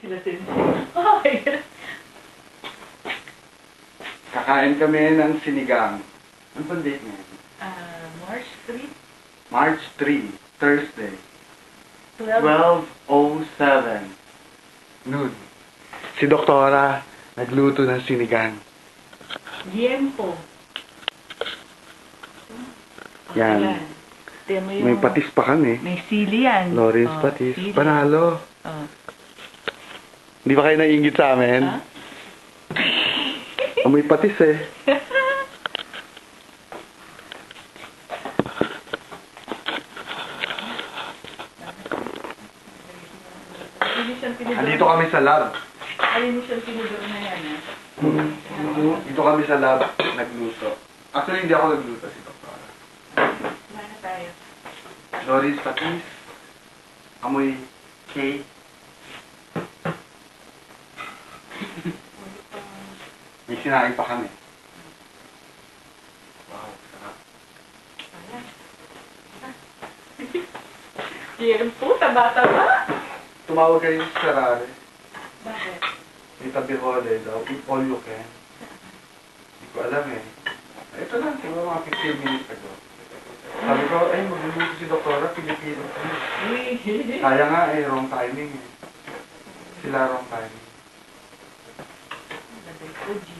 Sila. Ay! Kakain kami ng sinigang. Ano pang date ngayon? Ah, March 3, March 3, Thursday. 12. 12.07 noon. Si Doktora nagluto ng sinigang. Yan. Ayan. Tingnan mo yung... May patis pa kami. May sili yan. Lawrence Oh, patis. sili. Panalo. Oh. Hindi ba kayo naiingit sa amin? Ha? Amoy patis eh. Andito kami sa lab. Alinis ang pinudor na yan, ha? Dito kami sa lab nagluto. Actually, hindi ako nagluto si. Kumain na tayo. Loris patis. Amoy cake. May sinain pa kami. Wow, sarap. Liempo, taba-taba. Tumawag kayo sa Ferrari. Bakit? May tabi hole daw. Eat all you can. Hindi ko alam eh. Ito lang, siguro mga 15 minutes ago. Sabi ko, ay, magluluto si Doktora, Pilipino. Kaya nga eh, wrong timing eh. Sila wrong timing. Gino.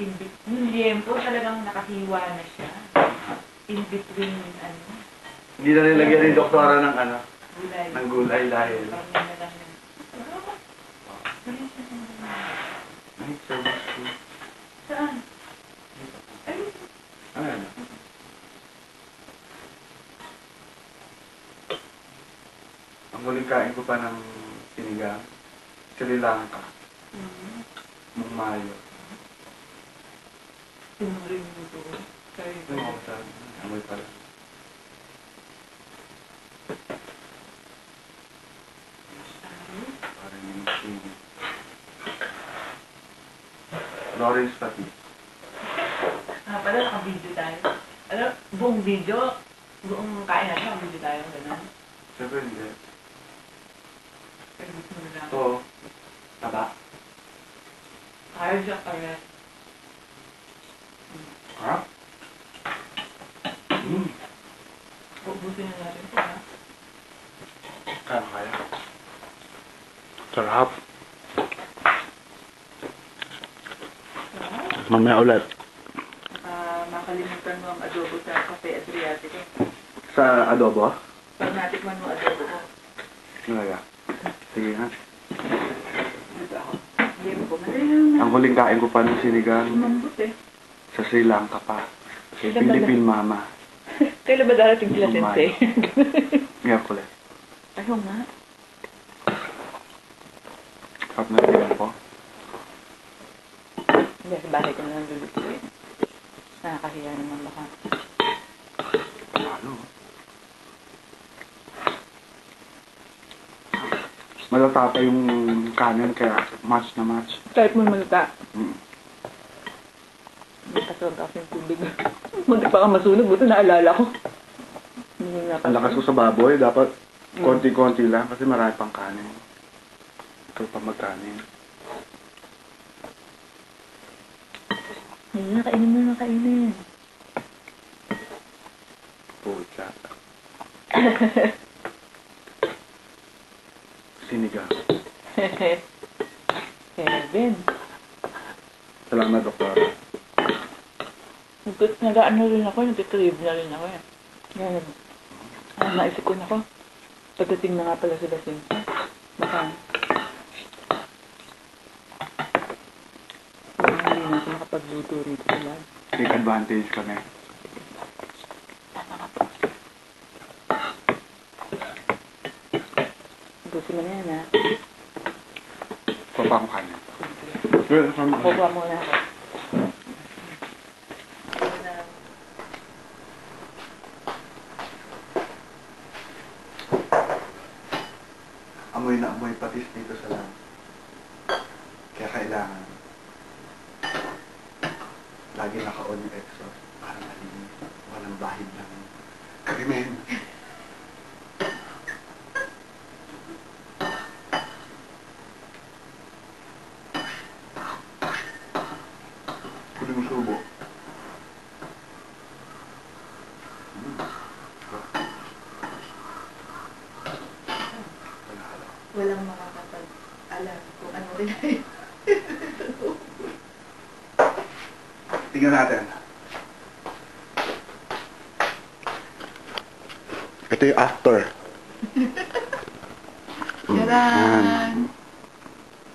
In bet- yung liempo talagang nakahiwa na siya. In between, ano, Hindi na nilagyan ni Doktora ng ano, gulay. ng gulay dahil. Parang yun na lang yun. Ay, service food. Saan? Ay, Ano? Ang huling kain ko pa ng sinigang, Sri Lanka, mm, nung Mayo. Tinuring mo amoy pala. Parang yung. Lawrence pati. Ah, pala naka-video tayo. Ano, buong video, buong kain natin, naka-video tayo, gano'n. Siyempre hindi. Pero gusto mo na lang. Taba. Ha? Mm. Ubusin na natin ito, ha? Kaya kaya. Sarap. Mamaya ulit. Ah, makalimutan mo ang adobo sa Cafe Adriatico. Sa adobo? Pag natikman mo adobo ko, Talaga. Sige nga. Ang huling kain ko pa ng sinigang Umambot eh. Sa Sri Lanka pa. Kailan ba Philippine Mama. Kailan ba darating sila, Sensei? Sensei? Miyerkules. Ayaw nga. Sarap na tingin ko. Hindi, sa bahay ko na lang lulutuin. Nakakahiya naman baka. Ano? Malatapa yung kanin kaya match na match. Kahit mo maluta. Mm. Kasawag ako yung tubig. Muntik pa ka masunog, buto naalala ko. Ang lakas ko sa baboy, dapat konti-konti lang kasi marami pang kanin. Ito pa magkanin. Hindi na, kainin mo na, kainin. Pucha. Sinigang. Kevin. Salamat, Doktor. Nag- Nag-ano rin ako, nag-crave na rin ako eh. Nag... Ah, naisip ko na ako. Pagdating na nga pala sila Sinsa. Baka... Baka hindi na ako makapagluto rito sa lab. Take advantage kami. Gusto mo na yan ha. Kuha pa akong kanin. Muna ako. Amoy na amoy patis dito sa lang. Kaya kailangan lagi naka-on yung exhaust para malinis. Walang bahid ng krimen. Walang makakapag-alam kung ano ay Tingnan natin. Ito yung after. Yaran!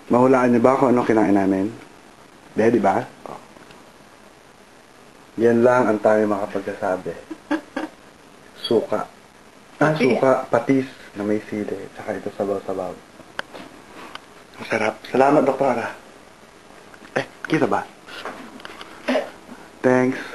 Mahulaan niyo ba kung ano kinain namin? Di, di ba? Oh. Yan lang ang tayo makapagsasabi. Suka. Ah, Patis. suka. Patis na may sili. Tsaka ito sabaw-sabaw. Masarap. Salamat, doktora. Eh, kita ba? Thanks.